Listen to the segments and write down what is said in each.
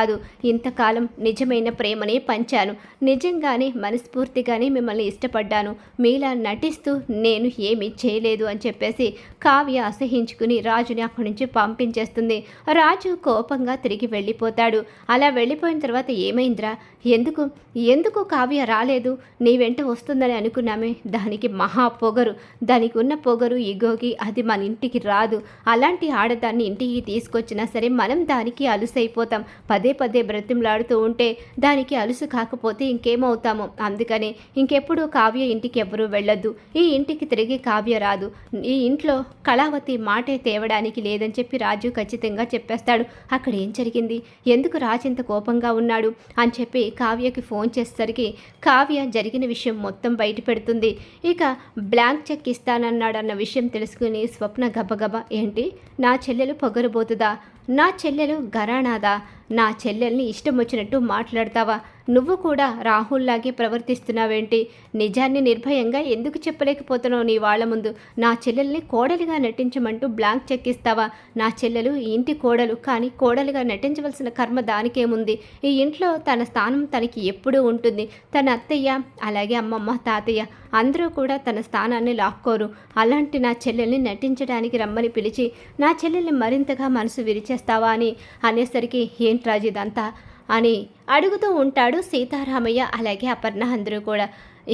కాదు. ఇంతకాలం నిజమైన ప్రేమనే పంచాను. నిజంగానే మనస్ఫూర్తిగానే మిమ్మల్ని ఇష్టపడ్డాను. మీలా నటిస్తూ నేను ఏమీ చేయలేదు అని చెప్పేసి కావ్య అసహించుకుని రాజుని అక్కడి నుంచి పంపించేస్తుంది. రాజు కోపంగా తిరిగి వెళ్ళిపోతాడు. అలా వెళ్ళిపోయిన తర్వాత ఏమైందిరా? ఎందుకు? ఎందుకు కావ్య రాలేదు? నీ వెంట వస్తుందని అనుకున్నామే. దానికి మహా పొగరు. దానికి ఉన్న పొగరు ఇగోకి అది మన ఇంటికి రాదు. అలాంటి ఆడదాన్ని ఇంటికి తీసుకొచ్చినా సరే మనం దానికి అలుసైపోతాం. పదే పదే బ్రతిమలాడుతూ ఉంటే దానికి అలుసు కాకపోతే ఇంకేమవుతాము. అందుకని ఇంకెప్పుడు కావ్య ఇంటికి ఎవరూ వెళ్ళొద్దు. ఈ ఇంటికి తిరిగి కావ్య రాదు. ఈ ఇంట్లో కళావతి మాటే తేవడానికి లేదని చెప్పి రాజు ఖచ్చితంగా చెప్పేస్తాడు. అక్కడ ఏం జరిగింది? ఎందుకు రాజు ఇంత కోపంగా ఉన్నాడు? అని చెప్పి కావ్యకి ఫోన్ చేసేసరికి కావ్య జరిగిన విషయం మొత్తం బయట పెడుతుంది. ఇక బ్లాంక్ చెక్ ఇస్తానన్నాడన్న విషయం తెలుసుకుని స్వప్న గబగబా ఏంటి? నా చెల్లెలు పొగరబోతుందా? నా చెల్లెలు గరాణాదా నా చెల్లెల్ని ఇష్టం వచ్చినట్టు మాట్లాడతావా? నువ్వు కూడా రాహుల్లాగే ప్రవర్తిస్తున్నావేంటి? నిజాన్ని నిర్భయంగా ఎందుకు చెప్పలేకపోతున్నావు నీ వాళ్ళ ముందు? నా చెల్లెల్ని కోడలిగా నటించమంటూ బ్లాంక్ చెక్ ఇస్తావా? నా చెల్లెలు ఇంటి కోడలు కానీ కోడలుగా నటించవలసిన కర్మ దానికేముంది? ఈ ఇంట్లో తన స్థానం తనకి ఎప్పుడూ ఉంటుంది. తన అత్తయ్య అలాగే అమ్మమ్మ తాతయ్య అందరూ కూడా తన స్థానాన్ని లాక్కోరు. అలాంటి నా చెల్లెల్ని నటించడానికి రమ్మని పిలిచి నా చెల్లెల్ని మరింతగా మనసు విరిచేస్తావా అని అనేసరికి ఏంట్రాజిదంతా అని అడుగుతూ ఉంటాడు సీతారామయ్య. అలాగే అపర్ణ అందరూ కూడా.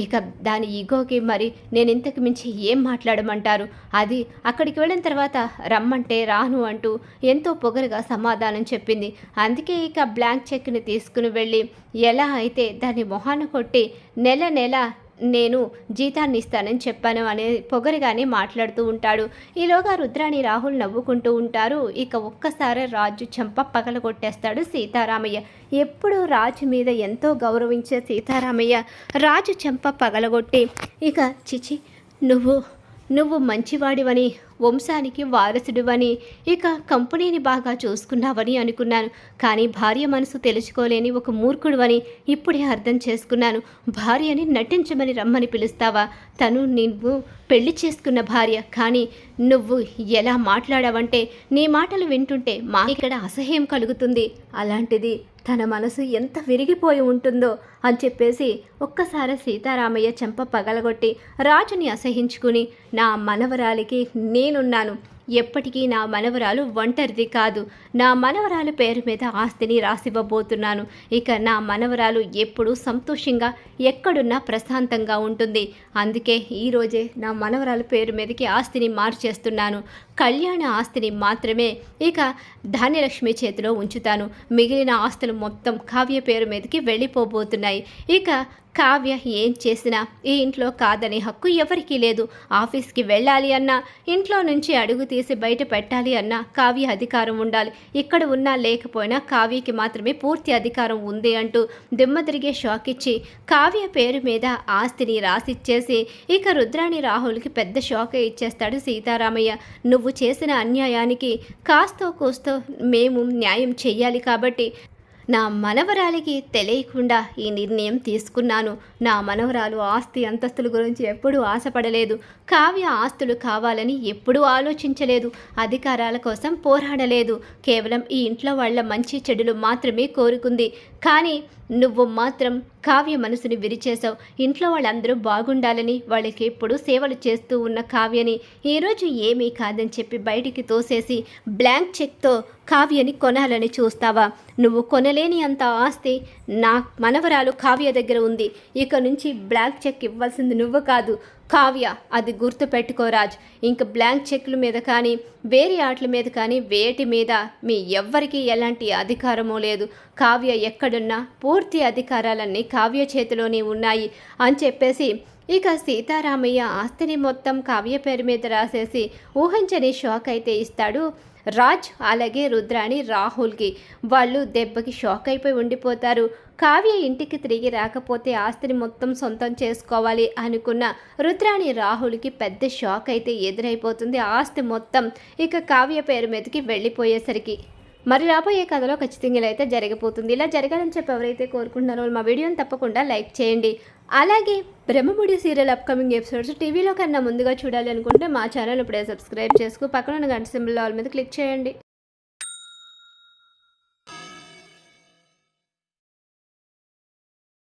ఇక దాని ఈగోకి మరి నేను ఇంతకు మించి ఏం మాట్లాడమంటారు? అది అక్కడికి వెళ్ళిన తర్వాత రమ్మంటే రాను అంటూ ఎంతో పొగరుగా సమాధానం చెప్పింది. అందుకే ఇక బ్లాంక్ చెక్ని తీసుకుని వెళ్ళి ఎలా అయితే దాన్ని మొహాన కొట్టి నెల నెల నేను జీతాన్ని ఇస్తానని చెప్పాను అనే పొగరిగానే మాట్లాడుతూ ఉంటాడు. ఈలోగా రుద్రాణి రాహుల్ నవ్వుకుంటూ ఉంటారు. ఇక ఒక్కసారి రాజు చెంప పగల కొట్టేస్తాడు సీతారామయ్య. ఎప్పుడు రాజు మీద ఎంతో గౌరవించే సీతారామయ్య. రాజు చెంప పగలగొట్టి ఇక చిచి నువ్వు నువ్వు మంచివాడివని వంశానికి వారసుడివని ఇక కంపెనీని బాగా చూసుకున్నావని అనుకున్నాను. కానీ భార్య మనసు తెలుసుకోలేని ఒక మూర్ఖుడువని ఇప్పుడే అర్థం చేసుకున్నాను. భార్యని నటించమని రమ్మని పిలుస్తావా? తను నువ్వు పెళ్ళి చేసుకున్న భార్య. కానీ నువ్వు ఎలా మాట్లాడావంటే నీ మాటలు వింటుంటే మా ఇక్కడ అసహ్యం కలుగుతుంది. అలాంటిది తన మనసు ఎంత విరిగిపోయి ఉంటుందో అని చెప్పేసి ఒక్కసారి సీతారామయ్య చెంప పగలగొట్టి రాజుని అసహించుకుని నా మనవరాలికి నేనున్నాను. ఎప్పటికీ నా మనవరాలు ఒంటరిది కాదు. నా మనవరాలు పేరు మీద ఆస్తిని రాసివ్వబోతున్నాను. ఇక నా మనవరాలు ఎప్పుడూ సంతోషంగా ఎక్కడున్నా ప్రశాంతంగా ఉంటుంది. అందుకే ఈరోజే నా మనవరాలు పేరు మీదకి ఆస్తిని మార్చేస్తున్నాను. కళ్యాణ ఆస్తిని మాత్రమే ఇక ధాన్యలక్ష్మి చేతిలో ఉంచుతాను. మిగిలిన ఆస్తులు మొత్తం కావ్య పేరు మీదకి వెళ్ళిపోబోతున్నాయి. ఇక కావ్య ఏం చేసినా ఈ ఇంట్లో కాదనే హక్కు ఎవరికీ లేదు. ఆఫీస్కి వెళ్ళాలి అన్నా ఇంట్లో నుంచి అడుగు తీసి బయట పెట్టాలి అన్నా కావ్య అధికారం ఉండాలి. ఇక్కడ ఉన్నా లేకపోయినా కావ్యకి మాత్రమే పూర్తి అధికారం ఉంది అంటూ దిమ్మ తిరిగే షాక్ ఇచ్చి కావ్య పేరు మీద ఆస్తిని రాసిచ్చేసి ఇక రుద్రాణి రాహుల్కి పెద్ద షాక్ ఇచ్చేస్తాడు సీతారామయ్య. నువ్వు చేసిన అన్యాయానికి కాస్తో కూస్తో మేము న్యాయం చెయ్యాలి కాబట్టి నా మనవరాలికి తెలియకుండా ఈ నిర్ణయం తీసుకున్నాను. నా మనవరాలు ఆస్తి అంతస్తుల గురించి ఎప్పుడూ ఆశపడలేదు. కావ్య ఆస్తులు కావాలని ఎప్పుడూ ఆలోచించలేదు. అధికారాల కోసం పోరాడలేదు. కేవలం ఈ ఇంట్లో వాళ్ళ మంచి చెడులు మాత్రమే కోరుకుంది. కానీ నువ్వు మాత్రం కావ్య మనసుని విరిచేశావు. ఇంట్లో వాళ్ళందరూ బాగుండాలని వాళ్ళకి ఎప్పుడు సేవలు చేస్తూ ఉన్న కావ్యని ఈరోజు ఏమీ కాదని చెప్పి బయటికి తోసేసి బ్లాంక్ చెక్తో కావ్యని కొనాలని చూస్తావా? నువ్వు కొనలేని అంత ఆస్తి నా మనవరాలు కావ్య దగ్గర ఉంది. ఇక నుంచి బ్లాంక్ చెక్ ఇవ్వాల్సింది నువ్వు కాదు. కావ్య అది గుర్తు పెట్టుకోరాజ్ ఇంక బ్లాంక్ చెక్ల మీద కానీ వేరే ఆటల మీద కానీ వేటి మీద మీ ఎవ్వరికీ ఎలాంటి అధికారమూ లేదు. కావ్య ఎక్కడున్నా పూర్తి అధికారాలన్నీ కావ్య చేతిలోనే ఉన్నాయి అని చెప్పేసి ఇక సీతారామయ్య ఆస్తిని మొత్తం కావ్య పేరు మీద రాసేసి ఊహించని షాక్ అయితే ఇస్తాడు. రాజ్ అలాగే రుద్రాణి రాహుల్కి వాళ్ళు దెబ్బకి షాక్ అయిపోయి ఉండిపోతారు. కావ్య ఇంటికి తిరిగి రాకపోతే ఆస్తిని మొత్తం సొంతం చేసుకోవాలి అనుకున్న రుద్రాణి రాహుల్కి పెద్ద షాక్ అయితే ఎదురైపోతుంది. ఆస్తి మొత్తం ఇక కావ్య పేరు మీదకి వెళ్ళిపోయేసరికి. మరి రాబోయే కథలో ఖచ్చితంగా ఇలా అయితే జరగబోతుంది. ఇలా జరగాలని చెప్పి ఎవరైతే కోరుకుంటున్నారో మా వీడియోని తప్పకుండా లైక్ చేయండి. అలాగే బ్రహ్మముడి సీరియల్ అప్కమింగ్ ఎపిసోడ్స్ టీవీలో కన్నా ముందుగా చూడాలి అనుకుంటే మా ఛానల్ ఇప్పుడే సబ్స్క్రైబ్ చేసుకు. పక్కన ఉన్న గంట సింబల్ ఆల్ మీద క్లిక్ చేయండి.